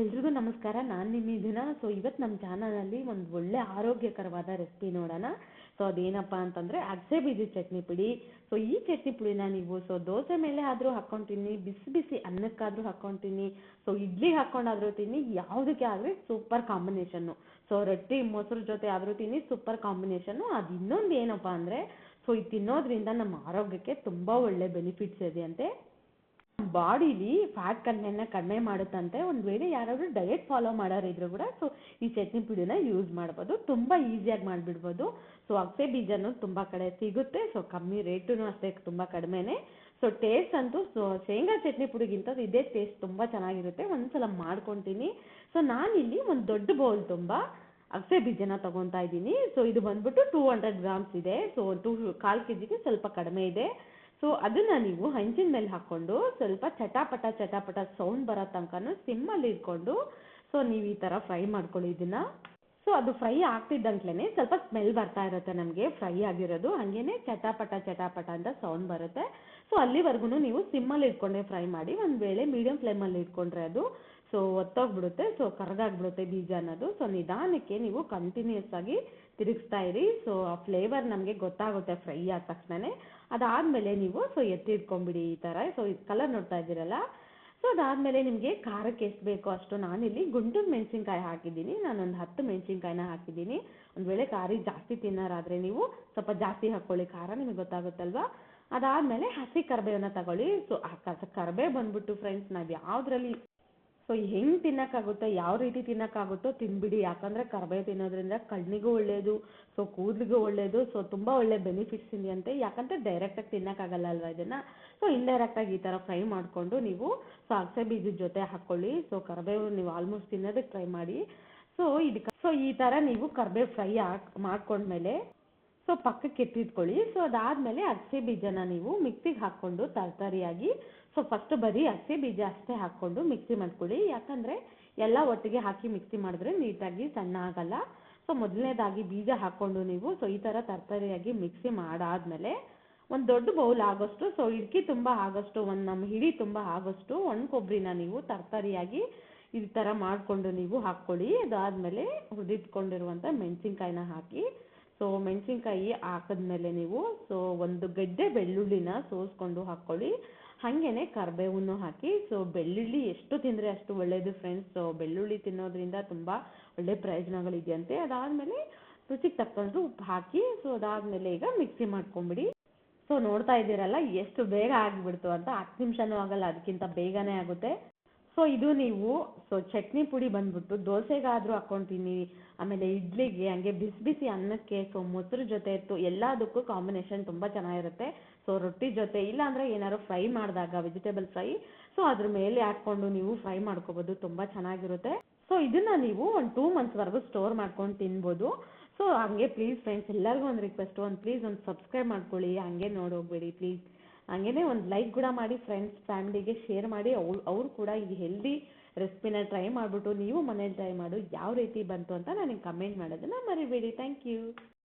ಎಲ್ರಿಗೂ ನಮಸ್ಕಾರ. ನಾನು ನಿಮ್ಮ ದಿನ ಸೊ ಇವತ್ತು ನಮ್ಮ ಚಾನಲಲ್ಲಿ ಒಂದು ಒಳ್ಳೆ ಆರೋಗ್ಯಕರವಾದ ರೆಸಿಪಿ ನೋಡೋಣ. ಸೊ ಅದೇನಪ್ಪ ಅಂತಂದರೆ ಅಗಸೆ ಬೀಜದ ಚಟ್ನಿ ಪುಡಿ. ಸೊ ಈ ಚಟ್ನಿ ಪುಡಿನ ನೀವು ಸೊ ದೋಸೆ ಮೇಲೆ ಆದರೂ ಹಾಕ್ಕೊಂಡು ಬಿಸಿ ಬಿಸಿ ಅನ್ನಕ್ಕಾದರೂ ಹಾಕ್ಕೊಂಡು ತಿನ್ನಿ ಸೊ ಇಡ್ಲಿ ಹಾಕ್ಕೊಂಡಾದರೂ ತಿನ್ನಿ, ಯಾವುದಕ್ಕೆ ಆದರೆ ಸೂಪರ್ ಕಾಂಬಿನೇಷನ್ ಸೊ ರೊಟ್ಟಿ, ಮೊಸರು ಜೊತೆ ಆದರೂ ತಿನ್ನಿ ಸೂಪರ್ ಕಾಂಬಿನೇಷನ್ ಅದು ಇನ್ನೊಂದು ಏನಪ್ಪ ಅಂದರೆ ಸೊ ಇದು ತಿನ್ನೋದ್ರಿಂದ ನಮ್ಮ ಆರೋಗ್ಯಕ್ಕೆ ತುಂಬ ಒಳ್ಳೆ ಬೆನಿಫಿಟ್ಸ್ ಇದೆ ಅಂತೆ. ಬಾಡಿಲಿ ಫ್ಯಾಟ್ ಕಂಟೆಂಟ್ನ ಕಡಿಮೆ ಮಾಡುತ್ತಂತೆ. ಒಂದು ವೇಳೆ ಯಾರಾದರೂ ಡಯೆಟ್ ಫಾಲೋ ಮಾಡೋರಿದ್ರು ಕೂಡ ಸೊ ಈ ಚಟ್ನಿ ಪುಡಿನ ಯೂಸ್ ಮಾಡ್ಬೋದು. ತುಂಬ ಈಸಿಯಾಗಿ ಮಾಡಿಬಿಡ್ಬೋದು. ಸೊ ಅಗಸೆ ಬೀಜನೂ ತುಂಬ ಕಡೆ ಸಿಗುತ್ತೆ. ಸೊ ಕಮ್ಮಿ ರೇಟೂ ಅಷ್ಟೇ, ತುಂಬ ಕಡಿಮೆನೇ. ಸೊ ಟೇಸ್ಟ್ ಅಂತೂ ಸೊ ಶೇಂಗಾ ಚಟ್ನಿ ಪುಡಿಗಿಂತ ಇದೇ ಟೇಸ್ಟ್ ತುಂಬ ಚೆನ್ನಾಗಿರುತ್ತೆ. ಒಂದ್ಸಲ ಮಾಡ್ಕೊತೀನಿ. ಸೊ ನಾನಿಲ್ಲಿ ಒಂದು ದೊಡ್ಡ ಬೌಲ್ ತುಂಬ ಅಗಸೆ ಬೀಜನ ತಗೊತಾ ಇದ್ದೀನಿ. ಸೊ ಇದು ಬಂದ್ಬಿಟ್ಟು ಟೂ ಹಂಡ್ರೆಡ್ ಗ್ರಾಮ್ಸ್ ಇದೆ. ಸೊ ಟೂ ಕಾಲು ಕೆ ಜಿಗೆ ಸ್ವಲ್ಪ ಕಡಿಮೆ ಇದೆ. ಸೊ ಅದನ್ನ ನೀವು ಹಂಚಿನ ಮೇಲೆ ಹಾಕ್ಕೊಂಡು ಸ್ವಲ್ಪ ಚಟಾಪಟ ಚಟಾಪಟ ಸೌಂಡ್ ಬರೋ ತನಕನೂ ಸಿಮ್ಮಲ್ಲಿ ಇಟ್ಕೊಂಡು ಸೊ ನೀವು ಈ ಥರ ಫ್ರೈ ಮಾಡ್ಕೊಳ್ಳಿ ಇದನ್ನ. ಸೊ ಅದು ಫ್ರೈ ಆಗ್ತಿದ್ದಂಕ್ಲೇ ಸ್ವಲ್ಪ ಸ್ಮೆಲ್ ಬರ್ತಾ ಇರುತ್ತೆ ನಮಗೆ ಫ್ರೈ ಆಗಿರೋದು. ಹಾಗೇನೆ ಚಟಾಪಟ ಚಟಾಪಟ ಅಂತ ಸೌಂಡ್ ಬರುತ್ತೆ. ಸೊ ಅಲ್ಲಿವರೆಗೂ ನೀವು ಸಿಮ್ಮಲ್ಲಿ ಇಟ್ಕೊಂಡ್ರೆ ಫ್ರೈ ಮಾಡಿ, ಒಂದು ವೇಳೆ ಮೀಡಿಯಂ ಫ್ಲೇಮಲ್ಲಿ ಇಟ್ಕೊಂಡ್ರೆ ಅದು ಸೊ ಒತ್ತೋಗ್ಬಿಡುತ್ತೆ. ಸೊ ಕರಗಾಗ್ಬಿಡುತ್ತೆ ಬೀಜ ಅನ್ನೋದು. ಸೊ ನಿಧಾನಕ್ಕೆ ನೀವು ಕಂಟಿನ್ಯೂಸ್ ಆಗಿ ತಿರುಗಿಸ್ತಾ ಇರಿ. ಸೊ ಆ ಫ್ಲೇವರ್ ನಮಗೆ ಗೊತ್ತಾಗುತ್ತೆ ಫ್ರೈ ಆದ ತಕ್ಷಣನೇ. ಅದಾದಮೇಲೆ ನೀವು ಸೊ ಎತ್ತಿಟ್ಕೊಂಬಿಡಿ ಈ ಥರ ಸೊ ಇದು ಕಲರ್ ನೋಡ್ತಾ ಇದ್ದೀರಲ್ಲ ಸೊ ಅದಾದಮೇಲೆ ನಿಮಗೆ ಖಾರಕ್ಕೆ ಎಷ್ಟು ಬೇಕೋ ಅಷ್ಟು ನಾನಿಲ್ಲಿ ಗುಂಟೂರು ಮೆಣಸಿನ್ಕಾಯಿ ಹಾಕಿದ್ದೀನಿ. ನಾನೊಂದು ಹತ್ತು ಮೆಣಸಿನ್ಕಾಯಿನ ಹಾಕಿದ್ದೀನಿ. ಒಂದು ವೇಳೆ ಖಾರ ಜಾಸ್ತಿ ತಿನ್ನೋರಾದರೆ ನೀವು ಸ್ವಲ್ಪ ಜಾಸ್ತಿ ಹಾಕ್ಕೊಳ್ಳಿ. ಖಾರ ನಿಮಗೆ ಗೊತ್ತಾಗುತ್ತಲ್ವಾ? ಅದಾದಮೇಲೆ ಹಸಿ ಕರಿಬೇವನ್ನ ತಗೊಳ್ಳಿ. ಸೊ ಆ ಕರಿಬೇವು ಬಂದುಬಿಟ್ಟು ಫ್ರೆಂಡ್ಸ್ ನಾವು ಯಾವುದ್ರಲ್ಲಿ ಸೊ ಹೆಂಗೆ ತಿನ್ನೋಕ್ಕಾಗುತ್ತೋ, ಯಾವ ರೀತಿ ತಿನ್ನೋಕ್ಕಾಗುತ್ತೋ ತಿನ್ಬಿಡಿ. ಯಾಕಂದರೆ ಕರಿಬೇವು ತಿನ್ನೋದ್ರಿಂದ ಕಣ್ಣಿಗೂ ಒಳ್ಳೆಯದು ಸೊ ಕೂದಲಿಗೂ ಒಳ್ಳೆಯದು ಸೊ ತುಂಬ ಒಳ್ಳೆ ಬೆನಿಫಿಟ್ಸ್ ಇದೆಯಂತೆ ಯಾಕಂದರೆ ಡೈರೆಕ್ಟಾಗಿ ತಿನ್ನೋಕ್ಕಾಗಲ್ಲ ಅಲ್ವಾ ಇದನ್ನು? ಸೊ ಇಂಡೈರೆಕ್ಟಾಗಿ ಈ ಥರ ಫ್ರೈ ಮಾಡಿಕೊಂಡು ನೀವು ಸೊ ಅಗಸೆ ಬೀಜದ ಜೊತೆ ಹಾಕ್ಕೊಳ್ಳಿ ಸೊ ಕರಿಬೇವು ನೀವು ಆಲ್ಮೋಸ್ಟ್ ತಿನ್ನೋದಕ್ಕೆ ಟ್ರೈ ಮಾಡಿ. ಸೊ ಇದಕ್ಕೆ ಸೊ ಈ ಥರ ನೀವು ಕರಿಬೇವು ಫ್ರೈ ಹಾಕ್, ಮಾಡ್ಕೊಂಡ್ಮೇಲೆ ಸೊ ಪಕ್ಕಕ್ಕೆ ಎತ್ತಿಟ್ಕೊಳ್ಳಿ ಸೊ ಅದಾದಮೇಲೆ ಅಗಸೆ ಬೀಜನ ನೀವು ಮಿಕ್ಸಿಗೆ ಹಾಕ್ಕೊಂಡು ತರಕಾರಿಯಾಗಿ ಸೊ ಫಸ್ಟ್ ಬರೀ ಅಗಸೆ ಬೀಜ ಅಷ್ಟೇ ಹಾಕ್ಕೊಂಡು ಮಿಕ್ಸಿ ಮಾಡ್ಕೊಳ್ಳಿ. ಯಾಕಂದರೆ ಎಲ್ಲ ಒಟ್ಟಿಗೆ ಹಾಕಿ ಮಿಕ್ಸಿ ಮಾಡಿದ್ರೆ ನೀಟಾಗಿ ಸಣ್ಣ ಆಗಲ್ಲ ಸೊ ಮೊದಲನೇದಾಗಿ ಬೀಜ ಹಾಕ್ಕೊಂಡು ನೀವು, ಸೊ ಈ ಥರ ತರಕಾರಿಯಾಗಿ ಮಿಕ್ಸಿ ಮಾಡಾದ್ಮೇಲೆ ಒಂದು ದೊಡ್ಡ ಬೌಲ್ ಆಗೋಷ್ಟು, ಸೊ ಇಡ್ಕಿ ತುಂಬ ಆಗೋಷ್ಟು, ಒಂದು ನಮ್ಮ ಹಿಡಿ ತುಂಬ ಆಗೋಷ್ಟು ಒಣ ಕೊಬ್ಬರಿನ ನೀವು ತರಕಾರಿಯಾಗಿ ಈ ಥರ ಮಾಡಿಕೊಂಡು ನೀವು ಹಾಕ್ಕೊಳ್ಳಿ. ಅದಾದಮೇಲೆ ಹುರಿದಿಟ್ಕೊಂಡಿರುವಂಥ ಮೆಣಸಿನ್ಕಾಯಿನ ಹಾಕಿ ಸೊ ಮೆಣಸಿನ್ಕಾಯಿ ಹಾಕಿದ್ಮೇಲೆ ನೀವು ಸೊ ಒಂದು ಗಡ್ಡೆ ಬೆಳ್ಳುಳ್ಳಿನ ಸೋಸ್ಕೊಂಡು ಹಾಕ್ಕೊಳ್ಳಿ. ಹಾಗೇನೆ ಕರಿಬೇವನ್ನು ಹಾಕಿ. ಸೊ ಬೆಳ್ಳುಳ್ಳಿ ಎಷ್ಟು ತಿಂದರೆ ಅಷ್ಟು ಒಳ್ಳೆಯದು ಫ್ರೆಂಡ್ಸ್ ಸೊ ಬೆಳ್ಳುಳ್ಳಿ ತಿನ್ನೋದ್ರಿಂದ ತುಂಬ ಒಳ್ಳೆ ಪ್ರಯೋಜನಗಳಿದೆಯಂತೆ. ಅದಾದಮೇಲೆ ರುಚಿಗೆ ತಕ್ಕಷ್ಟು ಉಪ್ಪು ಹಾಕಿ ಸೊ ಅದಾದಮೇಲೆ ಈಗ ಮಿಕ್ಸಿ ಮಾಡ್ಕೊಂಬಿಡಿ. ಸೊ ನೋಡ್ತಾ ಇದ್ದೀರಲ್ಲ, ಎಷ್ಟು ಬೇಗ ಆಗಿಬಿಡ್ತು ಅಂತ. ಹತ್ತು ನಿಮಿಷನೂ ಆಗಲ್ಲ, ಅದಕ್ಕಿಂತ ಬೇಗನೆ ಆಗುತ್ತೆ. ಸೊ ಇದು ನೀವು ಸೊ ಚಟ್ನಿ ಪುಡಿ ಬಂದ್ಬಿಟ್ಟು ದೋಸೆಗಾದರೂ ಹಾಕ್ಕೊಂಡು ಆಮೇಲೆ ಇಡ್ಲಿಗೆ ಹಂಗೆ ಬಿಸಿ ಬಿಸಿ ಅನ್ನಕ್ಕೆ ಸೊ ಮೊಸರು ಜೊತೆ ಇತ್ತು ಎಲ್ಲದಕ್ಕೂ ಕಾಂಬಿನೇಷನ್ ತುಂಬ ಚೆನ್ನಾಗಿರುತ್ತೆ. ಸೊ ರೊಟ್ಟಿ ಜೊತೆ, ಇಲ್ಲಾಂದರೆ ಏನಾದ್ರು ಫ್ರೈ ಮಾಡಿದಾಗ ವೆಜಿಟೇಬಲ್ ಫ್ರೈ ಸೊ ಅದ್ರ ಮೇಲೆ ಹಾಕ್ಕೊಂಡು ನೀವು ಫ್ರೈ ಮಾಡ್ಕೋಬೋದು, ತುಂಬ ಚೆನ್ನಾಗಿರುತ್ತೆ. ಸೊ ಇದನ್ನು ನೀವು ಒಂದು ಟೂ ಮಂತ್ಸ್ವರೆಗೂ ಸ್ಟೋರ್ ಮಾಡ್ಕೊಂಡು ತಿನ್ಬೋದು. ಸೊ ಹಂಗೆ ಪ್ಲೀಸ್ ಫ್ರೆಂಡ್ಸ್ ಎಲ್ಲರಿಗೂ ಒಂದು ರಿಕ್ವೆಸ್ಟು ಒಂದು ಪ್ಲೀಸ್ ಒಂದು ಸಬ್ಸ್ಕ್ರೈಬ್ ಮಾಡ್ಕೊಳ್ಳಿ, ಹಂಗೆ ನೋಡೋಗ್ಬೇಡಿ ಪ್ಲೀಸ್ ಹಾಗೇನೆ ಒಂದು ಲೈಕ್ ಕೂಡ ಮಾಡಿ ಫ್ರೆಂಡ್ಸ್ ಫ್ಯಾಮಿಲಿಗೆ ಶೇರ್ ಮಾಡಿ ಅವ್ರು ಕೂಡ ಈ ಹೆಲ್ದಿ ರೆಸಿಪಿನ ಟ್ರೈ ಮಾಡಿಬಿಟ್ಟು ನೀವು ಮನೇಲಿ ಟ್ರೈ ಮಾಡು, ಯಾವ ರೀತಿ ಬಂತು ಅಂತ ನನಗೆ ಕಮೆಂಟ್ ಮಾಡೋದನ್ನ ಮರಿಬೇಡಿ. Thank you